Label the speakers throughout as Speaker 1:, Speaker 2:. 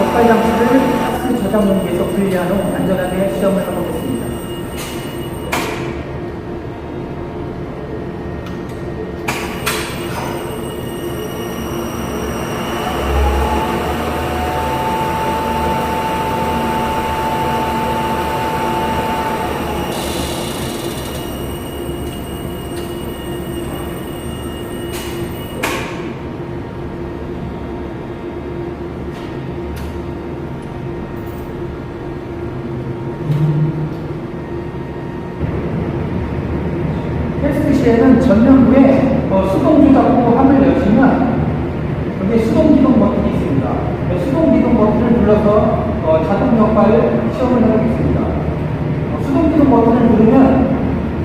Speaker 1: 어, 적발장치를 가스 저장 용기에서 분리한 후 안전하게 시험을 해보겠습니다. 시에는 전면부에 어, 수동 조작부 함을 여시면 여기 수동 기동 버튼이 있습니다. 네, 수동 기동 버튼을 눌러서 어, 자동 적발 시험을 해보겠습니다. 어, 수동 기동 버튼을 누르면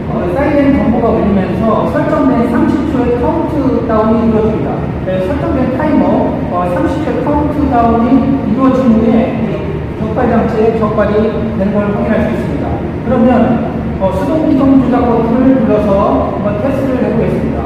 Speaker 1: 어, 사이렌 정보가 울리면서 설정된 30초의 카운트 다운이 이루어집니다. 네, 설정된 타이머 어, 30초 카운트 다운이 이루어진 후에 이 적발 장치에 적발이 되는 걸 확인할 수 있습니다. 그러면 어, 수동 조작 버튼을 눌러서 한번 테스트를 해보겠습니다.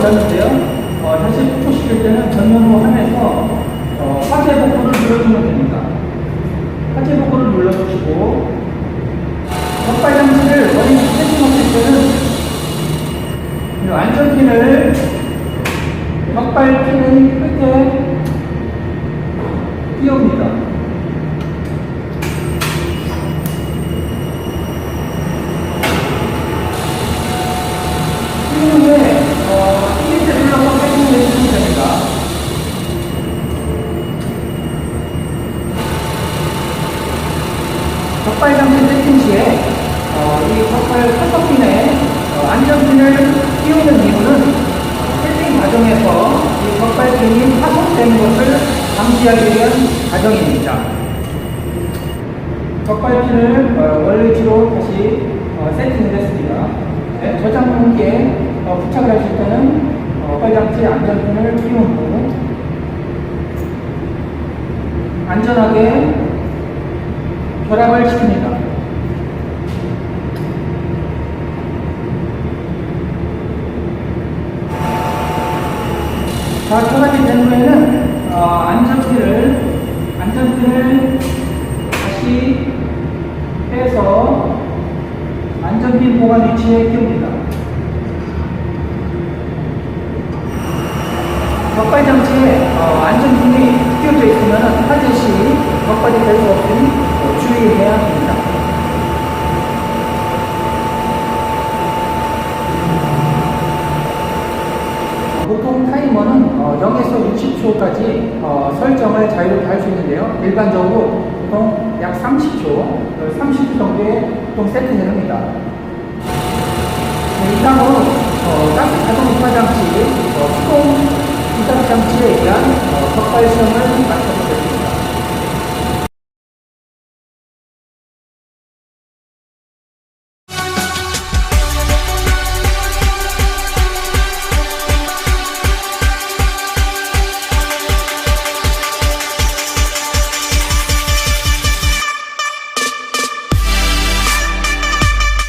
Speaker 1: 되는데요. 어, 다시 푸시킬 때는 전면부 함에서 어, 화재 복구를 눌러주면 됩니다. 화재 복구를 눌러주시고 적발 장치를 머리 세팅했을 때는 이 안전핀을 적발핀의 끝에 띄웁니다. 띄운 후에 어, 이리트 눌러서 세팅을 해주시면 됩니다. 적발 장치 세팅 시에 어, 이 적발 커터핀에 어, 안전핀을 띄우는 이유는 어, 세팅 과정에서 이 적발핀이 파손되는 것을 방지하기 위한 과정입니다. 적발핀을 어, 원래 위치로 다시 어, 세팅을 했습니다. 네, 저장 용기에 어, 부착을 하실 때는 어, 적발장치 안전핀을 띄운 후 안전하게 결합을 시킵니다. 자, 결합이 된 후에는 어, 안전핀을 안전핀을 다시 빼서 안전핀 보관 위치에 끼웁니다. 적발 장치에 어, 안전핀이 끼워져 있으면 화재 시 적발이 될 수 없으니 어, 주의해야 합니다. 보통 타이머는 어, 0에서 60초까지 어, 설정을 자유롭게 할 수 있는데요. 일반적으로 보통 약 30초, 어, 30초 정도에 보통 세팅을 합니다. 네, 이상으로 어, 가스 자동 장치, 어, 수동 이사 장치